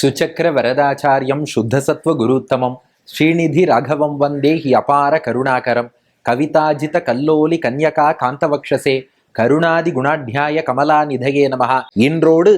சுச்சக்கர வரதாச்சாரியம் சுத்தசத்வ குருத்தமம். ஸ்ரீநிதி ராகவம் வந்தே he அபார கருணாகரம். கவிதாஜித கல்லோலி கன்யகா காந்தவக்ஷசே. கருணாதி குணாத்தியாய கமலா நிதயே நமஹ. இன்றோடு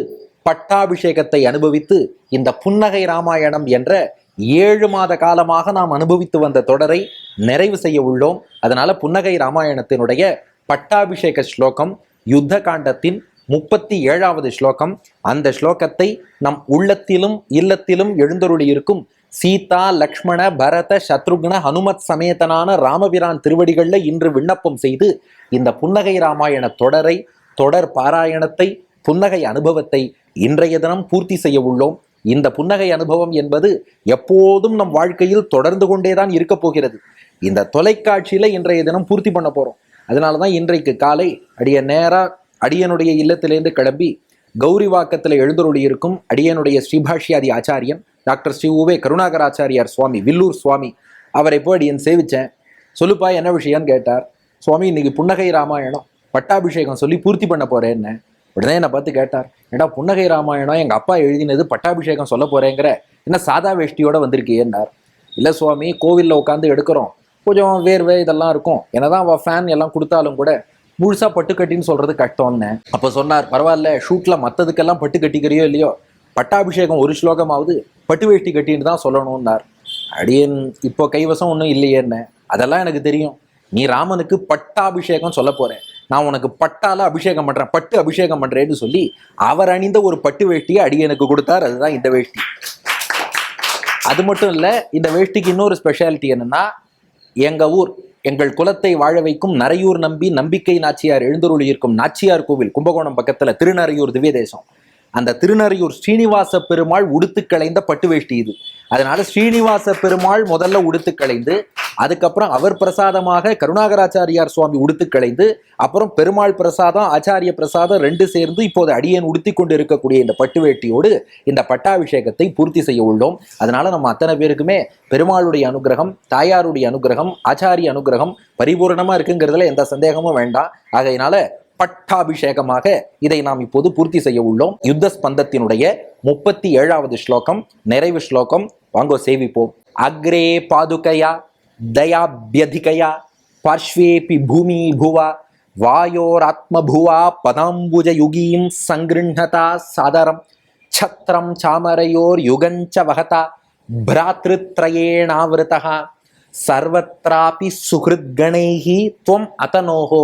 பட்டாபிஷேகத்தை அனுபவித்து இந்த புன்னகை ராமாயணம் என்ற ஏழு மாத காலமாக நாம் அனுபவித்து வந்த தொடரை நிறைவு செய்ய உள்ளோம். அதனால புன்னகை ராமாயணத்தினுடைய பட்டாபிஷேக ஸ்லோகம் யுத்த காண்டத்தின் முப்பத்தி ஏழாவது ஸ்லோகம். அந்த ஸ்லோகத்தை நம் உள்ளத்திலும் இல்லத்திலும் எழுந்தருளி இருக்கும் சீதா லக்ஷ்மண பரத சத்ருக்ன ஹனுமத் சமேதனான ராமபிரான் திருவடிகளில் இன்று விண்ணப்பம் செய்து இந்த புன்னகை ராமாயண தொடரை தொடர் பாராயணத்தை புன்னகை அனுபவத்தை இன்றைய தினம் பூர்த்தி செய்ய உள்ளோம். இந்த புன்னகை அனுபவம் என்பது எப்போதும் நம் வாழ்க்கையில் தொடர்ந்து கொண்டேதான் இருக்க போகிறது. இந்த தொலைக்காட்சியில இன்றைய தினம் பூர்த்தி பண்ண போறோம். அதனாலதான் இன்றைக்கு காலை அடிய நேராக அடியனுடைய இல்லத்திலிருந்து கிளம்பி கௌரிவாக்கத்தில் எழுந்தருளியிருக்கும் அடியனுடைய ஸ்ரீபாஷ்யாதி ஆச்சாரியன் டாக்டர் ஸ்ரீ உவே கருணாகராச்சாரியார் சுவாமி வில்லூர் சுவாமி அவரை போய் அடியன் சேவித்தேன் சொல்லுப்பா என்ன விஷயம்னு கேட்டார். சுவாமி இன்னைக்கு புன்னகை ராமாயணம் பட்டாபிஷேகம் சொல்லி பூர்த்தி பண்ண போறேன்னு. உடனே என்னை பார்த்து கேட்டார் ஏடா புன்னகை ராமாயணம் எங்கள் அப்பா எழுதினது பட்டாபிஷேகம் சொல்ல போறேங்கிற என்ன சாதா வேஷ்டியோட வந்திருக்கியேன்னார். இல்லை சுவாமி கோவிலில் உட்காந்து எடுக்கிறோம். கொஞ்சம் வேர்வை இதெல்லாம் இருக்கும். என்னதான் அவள் ஃபேன் எல்லாம் கொடுத்தாலும் கூட முழுசா பட்டு கட்டின்னு சொல்றது கஷ்டம்னு அப்போ சொன்னார் பரவாயில்ல ஷூட்ல மற்றதுக்கெல்லாம் பட்டு கட்டிக்கிறியோ இல்லையோ? பட்டாபிஷேகம் ஒரு ஸ்லோகமாவது பட்டு வேஷ்டி கட்டின்னு தான் சொல்லணும்னார். அடியன் இப்போ கைவசம் ஒன்றும் இல்லையேன்னு. அதெல்லாம் எனக்கு தெரியும். நீ ராமனுக்கு பட்டாபிஷேகம் சொல்ல போறேன் நான் உனக்கு பட்டால அபிஷேகம் பண்ணுறேன் பட்டு அபிஷேகம் பண்ணுறேன்னு சொல்லி அவர் அணிந்த ஒரு பட்டு வேஷ்டியை அடியனுக்கு கொடுத்தார். அதுதான் இந்த வேஷ்டி. அது மட்டும் இல்லை இந்த வேஷ்டிக்கு இன்னொரு ஸ்பெஷாலிட்டி என்னன்னா எங்கள் ஊர் எங்கள் குலத்தை வாழ வைக்கும் நரையூர் நம்பி நம்பிக்கை நாச்சியார் எழுந்தருளி இருக்கும் நாச்சியார் கோவில் கும்பகோணம் பக்கத்துல திருநறையூர் திவ்ய தேசம் அந்த திருநறையூர் ஸ்ரீனிவாச பெருமாள் உடுத்து களைந்த பட்டு வேஷ்டி இது. அதனால ஸ்ரீனிவாச பெருமாள் முதல்ல உடுத்து களைந்து அதுக்கப்புறம் அவர் பிரசாதமாக கருணாகராச்சாரியார் சுவாமி உடுத்து களைந்து அப்புறம் பெருமாள் பிரசாதம் ஆச்சாரிய பிரசாதம் ரெண்டு சேர்ந்து இப்போது அடியன் உடுத்தி கொண்டு இருக்கக்கூடிய இந்த பட்டு வேட்டியோடு இந்த பட்டாபிஷேகத்தை பூர்த்தி செய்ய உள்ளோம். அதனால நம்ம அத்தனை பேருக்குமே பெருமாளுடைய அனுகிரகம் தாயாருடைய அனுகிரகம் ஆச்சாரிய அனுகிரகம் பரிபூர்ணமா இருக்குங்கிறதுல எந்த சந்தேகமும் வேண்டாம். ஆகையினால பட்டாபிஷேகமாக இதை நாம் இப்போது பூர்த்தி செய்ய உள்ளோம். யுத்த ஸ்பந்தத்தினுடைய முப்பத்தி ஏழாவது ஸ்லோகம் நிறைவு ஸ்லோகம். வாங்கோ சேவிப்போம். அக்ரே பாதுகையா தயாபியதிகையா பார்ஷ்வேபி பூமி புவா வாயோராத்மபுவா பதாம்புஜயுகீம் சங்கிருண்ணதா சாதரம் சத்திரம் சாமரையோர் யுகஞ்ச வகதா பிராத்திருத்ரயேணாவிருதா சர்வத்ராபி சுகிருத்கணைஹி துவம் அதனோஹோ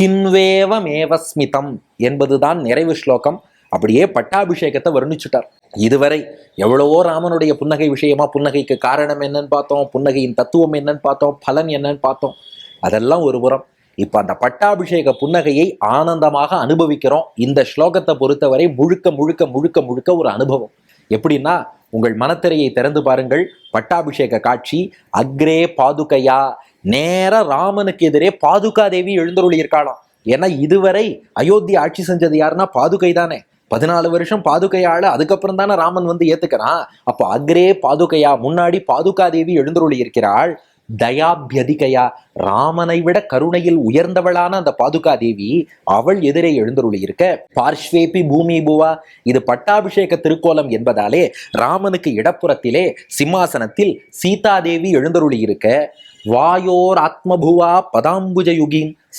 கின்வேவமேவஸ்மிதம் என்பதுதான் நிறைவு ஸ்லோகம். அப்படியே பட்டாபிஷேகத்தை வர்ணிச்சுட்டார். இதுவரை எவ்வளவோ ராமனுடைய புன்னகை விஷயமா புன்னகைக்கு காரணம் என்னன்னு பார்த்தோம் புன்னகையின் தத்துவம் என்னன்னு பார்த்தோம் பலன் என்னன்னு பார்த்தோம். அதெல்லாம் ஒரு புறம். இப்போ அந்த பட்டாபிஷேக புன்னகையை ஆனந்தமாக அனுபவிக்கிறோம். இந்த ஸ்லோகத்தை பொறுத்தவரை முழுக்க முழுக்க முழுக்க முழுக்க ஒரு அனுபவம். எப்படின்னா உங்கள் மனத்திரையை திறந்து பாருங்கள். பட்டாபிஷேக காட்சி அக்ரே பாதுகையா நேர ராமனுக்கு எதிரே பாதுகா தேவி எழுந்தருளி இருக்காளாம் ஏன்னா இதுவரை அயோத்தி ஆட்சி செஞ்சது யாருன்னா பாதுகை தானே. பதினாலு வருஷம் பாதுகையாள அதுக்கப்புறம் தானே ராமன் வந்து ஏத்துக்கிறான். அப்போ அக்ரே பாதுகையா முன்னாடி பாதுகா தேவி எழுந்தருளி இருக்கிறாள் தயாபியதிகையா ராமனை விட கருணையில் உயர்ந்தவளான அந்த பாதுகா தேவி அவள் எதிரே எழுந்தருளி இருக்க பார்ஷ்வேபி பூமி பூவா இது பட்டாபிஷேக திருக்கோலம் என்பதாலே ராமனுக்கு இடப்புறத்திலே சிம்மாசனத்தில் சீதாதேவி எழுந்தருளி இருக்க வாயோர் ஆத்மபுவா பதாம்புஜ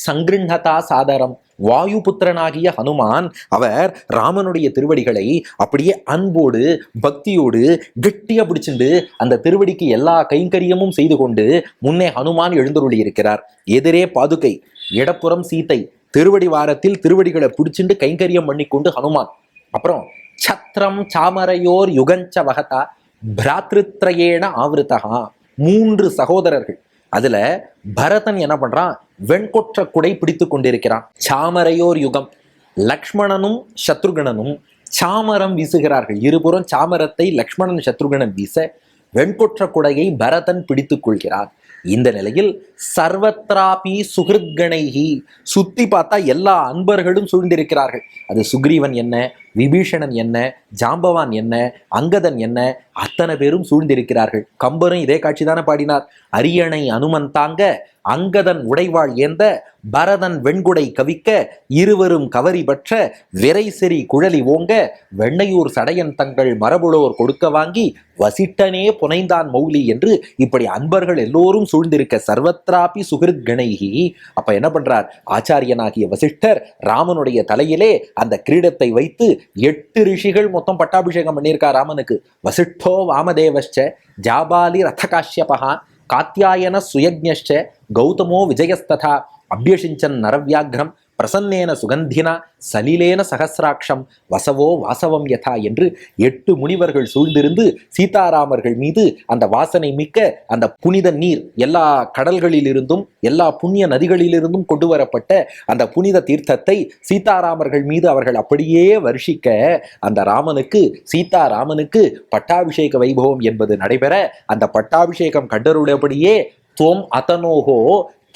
சங்கிருண்ணதா சாதரம். வாயு புத்திரனாகிய ஹனுமான் அவர் ராமனுடைய திருவடிகளை அப்படியே அன்போடு பக்தியோடு கெட்டியா பிடிச்சிண்டு அந்த திருவடிக்கு எல்லா கைங்கரியமும் செய்து கொண்டு முன்னே ஹனுமான் எழுந்தருளி இருக்கிறார் எதிரே பாதுகை இடப்புறம் சீத்தை திருவடி வாரத்தில் திருவடிகளை பிடிச்சிண்டு கைங்கரியம் பண்ணிக்கொண்டு ஹனுமான். அப்புறம் சத்திரம் சாமரையோர் யுகஞ்ச வகதா பிராத்திருத்ரயேன ஆவிருத்தகா மூன்று சகோதரர்கள். அதுல பரதன் என்ன பண்றான்? வெண்கொற்ற குடை பிடித்து கொண்டிருக்கிறான். சாமரையோர் யுகம். லக்ஷ்மணனும் சத்ருகணனும் சாமரம் வீசுகிறார்கள். இருபுறம் சாமரத்தை லக்ஷ்மணன் சத்ருகணன் வீச வெண்கொற்ற குடையை பரதன் பிடித்துக் கொள்கிறார். இந்த நிலையில் சர்வத்ராபி சுகிருத்கணைகி சுத்தி பார்த்தா எல்லா அன்பர்களும் சூழ்ந்திருக்கிறார்கள். அது சுக்ரீவன் என்ன? விபீஷணன் என்ன ஜாம்பவான் என்ன அங்கதன் என்ன அத்தனை பேரும் சூழ்ந்திருக்கிறார்கள். கம்பரும் இதே காட்சி தானே பாடினார். அரியணை அனுமன் தாங்க அங்கதன் உடைவாள் ஏந்த பரதன் வெண்குடை கவிக்க இருவரும் கவரி பற்ற விரைசெறி குழலி ஓங்க வெண்ணையூர் சடையன் தங்கள் மரபுளோர் கொடுக்க வாங்கி வசிட்டனே புனைந்தான் மௌலி என்று இப்படி அன்பர்கள் எல்லோரும் சூழ்ந்திருக்க சர்வத்ராபி சுகிருத் கணைகி அப்ப என்ன பண்றார்? ஆச்சாரியனாகிய வசிஷ்டர் ராமனுடைய தலையிலே அந்த கிரீடத்தை வைத்து எட்டு ரிஷிகள் மொத்தம் பட்டாபிஷேகம் பண்ணியிருக்கா ராமனுக்கு. வசிஷ்டோ வாமதேவச்ச ஜாபாலி ரத்தகாஷ்யபகா காத்தியாயன சுயஜ்ஞ கௌதமோ விஜயஸ்ததா அபியஷிஞ்சன் நரவியாகிரம் பிரசன்னேன சுகந்தினா சலிலேன சகசிராட்சம் வசவோ வாசவம் யதா என்று எட்டு முனிவர்கள் சூழ்ந்திருந்து சீதாராமர்கள் மீது அந்த வாசனை மிக்க அந்த புனித நீர் எல்லா கடல்களிலிருந்தும் எல்லா புண்ணிய நதிகளிலிருந்தும் கொண்டு வரப்பட்ட அந்த புனித தீர்த்தத்தை சீதாராமர்கள் மீது அவர்கள் அப்படியே வருஷிக்க அந்த ராமனுக்கு சீதாராமனுக்கு பட்டாபிஷேக வைபவம் என்பது நடைபெற அந்த பட்டாபிஷேகம் கண்டருளபடியே துவம் அதனோகோ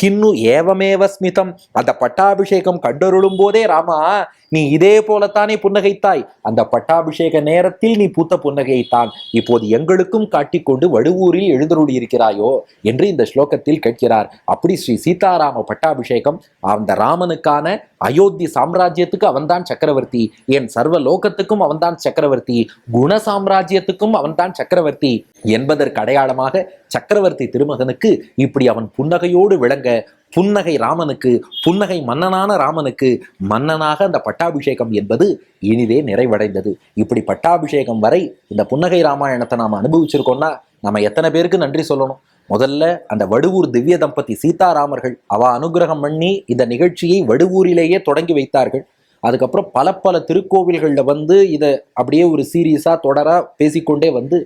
கின்னு ஏவமேவ ஸ்மிதம். அந்த பட்டாபிஷேகம் கண்டருளும் போதே ராமா நீ இதே போலத்தானே புன்னகைத்தாய். அந்த பட்டாபிஷேக நேரத்தில் நீ பூத்த புன்னகையைத்தான். இப்போது எங்களுக்கும் காட்டிக்கொண்டு வடுவூரில் எழுந்தருளி இருக்கிறாயோ என்று இந்த ஸ்லோகத்தில் கேட்கிறார். அப்படி ஸ்ரீ சீதாராம பட்டாபிஷேகம் அந்த ராமனுக்கான அயோத்தி சாம்ராஜ்யத்துக்கு அவன்தான் சக்கரவர்த்தி. என் சர்வ லோகத்துக்கும் அவன்தான் சக்கரவர்த்தி. குண சாம்ராஜ்யத்துக்கும் அவன்தான் சக்கரவர்த்தி. என்பதற்கு அடையாளமாக சக்கரவர்த்தி திருமகனுக்கு இப்படி அவன் புன்னகையோடு விளங்க புன்னகை ராமனுக்கு புன்னகை மன்னனான ராமனுக்கு மன்னனாக அந்த பட்டாபிஷேகம் என்பது இனிதே நிறைவடைந்தது. இப்படி பட்டாபிஷேகம் வரை இந்த புன்னகை ராமாயணத்தை நாம் அனுபவிச்சிருக்கோம்னா நம்ம எத்தனை பேருக்கு நன்றி சொல்லணும்? முதல்ல அந்த வடுவூர் திவ்ய தம்பதி சீதாராமர்கள் அவ அனுகிரகம் பண்ணி இந்த நிகழ்ச்சியை வடுவூரிலேயே தொடங்கி வைத்தார்கள். அதுக்கப்புறம் பல பல திருக்கோவில்களில் வந்து இதை அப்படியே ஒரு சீரியஸாக தொடராக பேசிக்கொண்டே வந்து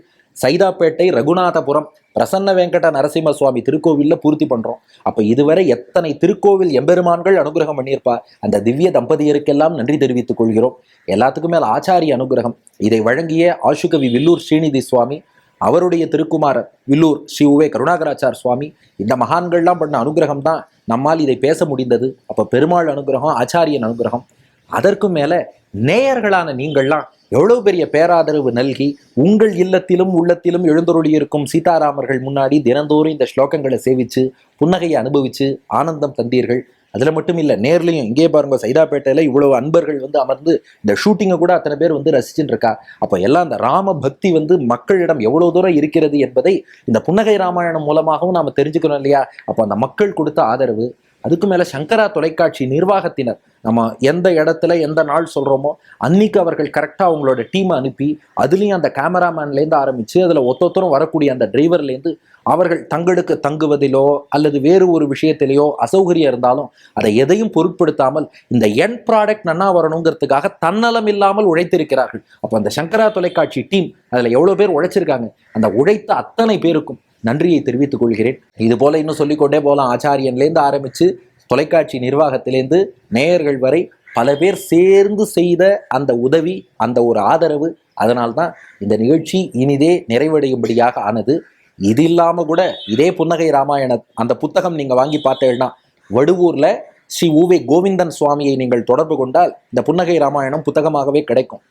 சைதாப்பேட்டை ரகுநாதபுரம் பிரசன்ன வெங்கட நரசிம்ம சுவாமி திருக்கோவிலில் பூர்த்தி பண்ணுறோம் அப்போ இதுவரை எத்தனை திருக்கோவில் எம்பெருமான்கள் அனுகிரகம் பண்ணியிருப்பா? அந்த திவ்ய தம்பதியருக்கெல்லாம் நன்றி தெரிவித்துக் கொள்கிறோம். எல்லாத்துக்கும் மேல் ஆச்சாரிய அனுகிரகம். இதை வழங்கிய ஆசுகவி வில்லூர் ஸ்ரீநிதி சுவாமி அவருடைய திருக்குமாரர் வில்லூர் ஸ்ரீ உவே கருணாகராச்சார் சுவாமி இந்த மகான்கள்லாம் பண்ண அனுகிரகம் தான் நம்மால் இதை பேச முடிந்தது. அப்போ பெருமாள் அனுகிரகம் ஆச்சாரியன் அனுகிரகம். அதற்கும் மேலே நேயர்களான நீங்கள்லாம் எவ்வளவு பெரிய பேராதரவு நல்கி உங்கள் இல்லத்திலும் உள்ளத்திலும் எழுந்தருளி இருக்கும் சீதாராமர்கள் முன்னாடி தினந்தோறும் இந்த ஸ்லோகங்களை சேவிச்சு புன்னகையை அனுபவிச்சு ஆனந்தம் தந்தீர்கள். அதில் மட்டும் இல்லை நேர்லையும் இங்கே பாருங்க சைதாப்பேட்டையில் இவ்வளவு அன்பர்கள் வந்து அமர்ந்து இந்த ஷூட்டிங்கை கூட அத்தனை பேர் வந்து ரசிச்சுட்டு இருக்கா அப்போ எல்லாம் அந்த ராம பக்தி வந்து மக்களிடம் எவ்வளோ தூரம் இருக்கிறது என்பதை இந்த புன்னகை ராமாயணம் மூலமாகவும் நாம் தெரிஞ்சுக்கணும் இல்லையா? அப்போ அந்த மக்கள் கொடுத்த ஆதரவு அதுக்கு மேலே சங்கரா தொலைக்காட்சி நிர்வாகத்தினர் நம்ம எந்த இடத்துல எந்த நாள் சொல்கிறோமோ அன்னைக்கு அவர்கள் கரெக்டாக அவங்களோட டீமை அனுப்பி அதுலேயும் அந்த கேமராமேன்லேருந்து ஆரம்பித்து அதில் ஒத்தொத்தரும் வரக்கூடிய அந்த டிரைவர்லேருந்து அவர்கள் தங்களுக்கு தங்குவதிலோ அல்லது வேறு ஒரு விஷயத்திலேயோ அசௌகரியம் இருந்தாலும் அதை எதையும் பொருட்படுத்தாமல் இந்த என் ப்ராடக்ட் நன்னா வரணுங்கிறதுக்காக தன்னலம் இல்லாமல் உழைத்திருக்கிறார்கள். அப்போ அந்த சங்கரா தொலைக்காட்சி டீம் அதில் எவ்வளோ பேர் உழைச்சிருக்காங்க? அந்த உழைத்த அத்தனை பேருக்கும் நன்றியை தெரிவித்துக் கொள்கிறேன். இது போல இன்னும் சொல்லிக்கொண்டே போகலாம் ஆச்சாரியன்லேருந்து ஆரம்பித்து தொலைக்காட்சி நிர்வாகத்திலேருந்து நேயர்கள் வரை பல பேர் சேர்ந்து செய்த அந்த உதவி அந்த ஒரு ஆதரவு அதனால்தான் இந்த நிகழ்ச்சி இனிதே நிறைவடையும்படியாக ஆனது. இது இல்லாமல் கூட இதே புன்னகை ராமாயண அந்த புத்தகம் நீங்கள் வாங்கி பார்த்தேன்னா வடுவூரில் ஸ்ரீ ஊவே கோவிந்தன் சுவாமியை நீங்கள் தொடர்பு கொண்டால் இந்த புன்னகை ராமாயணம் புத்தகமாகவே கிடைக்கும்.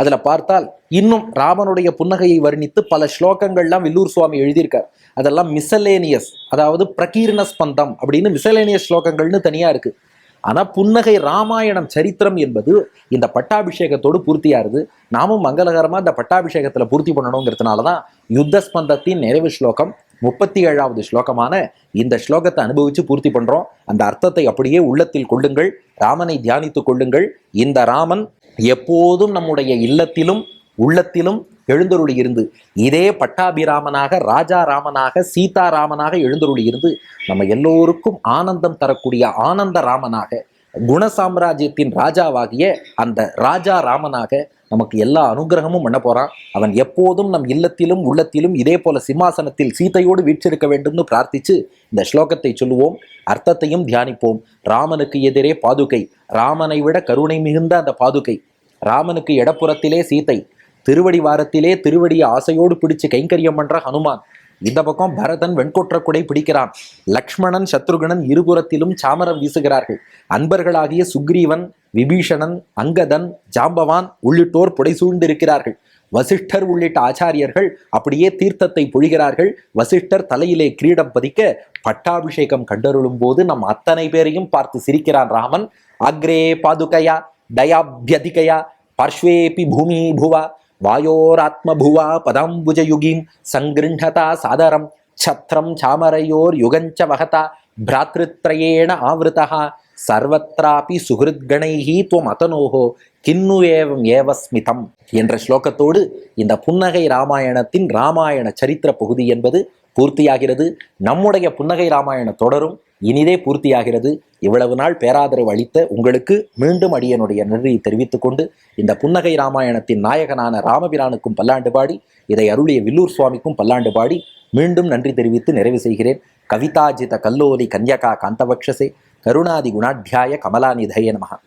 அதில் பார்த்தால் இன்னும் ராமனுடைய புன்னகையை வர்ணித்து பல ஸ்லோகங்கள்லாம் வில்லூர் சுவாமி எழுதியிருக்கார். அதெல்லாம் மிசலேனியஸ் அதாவது பிரகீர்ண ஸ்பந்தம் அப்படின்னு மிசலேனியஸ் ஸ்லோகங்கள்னு தனியாக இருக்குது ஆனால் புன்னகை ராமாயணம் சரித்திரம் என்பது இந்த பட்டாபிஷேகத்தோடு பூர்த்தியாகுது. நாமும் மங்களகரமாக இந்த பட்டாபிஷேகத்தில் பூர்த்தி பண்ணணுங்கிறதுனால தான் யுத்த ஸ்பந்தத்தின் நிறைவு ஸ்லோகம் முப்பத்தி ஏழாவது ஸ்லோகமான இந்த ஸ்லோகத்தை அனுபவித்து பூர்த்தி பண்ணுறோம் அந்த அர்த்தத்தை அப்படியே உள்ளத்தில் கொள்ளுங்கள். ராமனை தியானித்துக் கொள்ளுங்கள். இந்த ராமன் எப்போதும் நம்முடைய இல்லத்திலும் உள்ளத்திலும் எழுந்தருளி இருந்து இதே பட்டாபிராமனாக ராஜா ராமனாக சீதா ராமனாக எழுந்தருளி இருந்து நம்ம எல்லோருக்கும் ஆனந்தம் தரக்கூடிய ஆனந்த ராமனாக குண சாம்ராஜ்யத்தின் ராஜாவாகிய அந்த ராஜா ராமனாக நமக்கு எல்லா அனுகிரகமும் பண்ண போறான் அவன் எப்போதும் நம் இல்லத்திலும் உள்ளத்திலும் இதே போல சிம்மாசனத்தில் சீதையோடு வீற்றிருக்க வேண்டும்னு பிரார்த்திச்சு இந்த ஸ்லோகத்தை சொல்லுவோம். அர்த்தத்தையும் தியானிப்போம். ராமனுக்கு எதிரே பாதுகை. ராமனை விட கருணை மிகுந்த அந்த பாதுகை. ராமனுக்கு இடப்புறத்திலே சீதை திருவடி வாரத்திலே திருவடியை ஆசையோடு பிடிச்சு கைங்கரியம் பண்ற ஹனுமான். இந்த பக்கம் பரதன் வெண்கொற்ற குடை பிடிக்கிறான். லக்ஷ்மணன் சத்ருகணன் இருபுறத்திலும் சாமரம் வீசுகிறார்கள். அன்பர்களாகிய சுக்ரீவன் விபீஷணன் அங்கதன் ஜாம்பவான் உள்ளிட்டோர் புடைசூழ்ந்திருக்கிறார்கள். வசிஷ்டர் உள்ளிட்ட ஆச்சாரியர்கள் அப்படியே தீர்த்தத்தை பொழிகிறார்கள். வசிஷ்டர் தலையிலே கிரீடம் பதிக்க பட்டாபிஷேகம் கண்டருளும் போது நம் அத்தனை பேரையும் பார்த்து சிரிக்கிறான் ராமன். அக்ரே பாதுகையா தயாபியதிகையா பார்ஷ்வேபி பூமி புவா வாயோராத்மபுவா பதாம்புஜயுகீம் சங்கிருண்ணதா சாதரம் சத்ரம் சாமரையோர் யுகஞ்ச வகதா பிராத்ருத்ரயேண ஆவிருதா சர்வத்ராபி சுகிருத்கணைஹி துவம் அதனோகோ கின்னு ஏவம் ஏவஸ்மிதம் என்ற ஸ்லோகத்தோடு இந்த புன்னகை ராமாயணத்தின் ராமாயண சரித்திர பகுதி என்பது பூர்த்தியாகிறது. நம்முடைய புன்னகை ராமாயண தொடரும். இனிதே பூர்த்தியாகிறது. இவ்வளவு நாள் பேராதரவு அளித்த உங்களுக்கு மீண்டும் அடியனுடைய நன்றியை தெரிவித்துக் கொண்டு இந்த புன்னகை ராமாயணத்தின் நாயகனான ராமபிரானுக்கும் பல்லாண்டு பாடி இதை அருளிய வில்லூர் சுவாமிக்கும் பல்லாண்டு பாடி மீண்டும் நன்றி தெரிவித்து நிறைவு செய்கிறேன். கவிதாஜித கல்லோலி கன்யகா காந்தபக்ஷசே கருணாதி குணாத்தியாய கமலாநிதய நமகா